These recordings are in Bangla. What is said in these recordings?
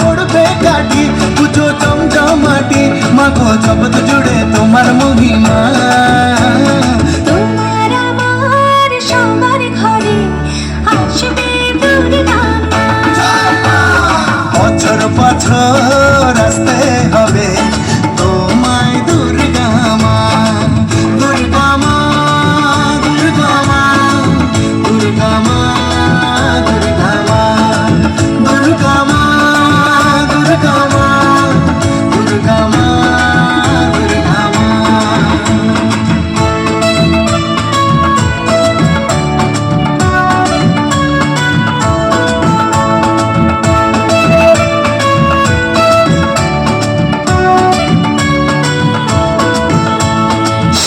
পড়বে কাঠি পুজো চমচমাটি মাগো জগৎ জুড়ে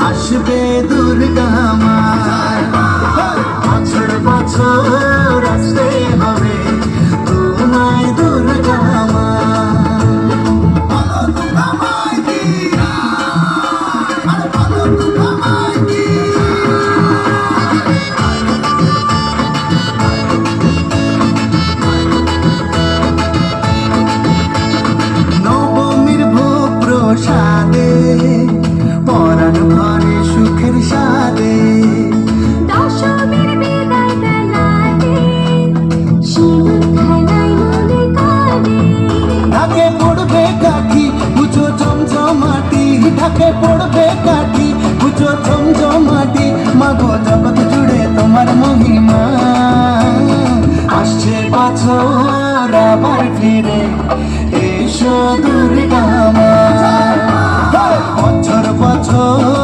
আসবে দুর্গা সাদে ঢাকে পড়বে কাঠি পুজো চমচমাটি ঢাকে পড়বে কাঠি পুজো চমচমাটি মাগো জগৎ জুড়ে তোমার মহিমা। আসছে বছর আবার ফিরে এসো দুর্গা বছর বছর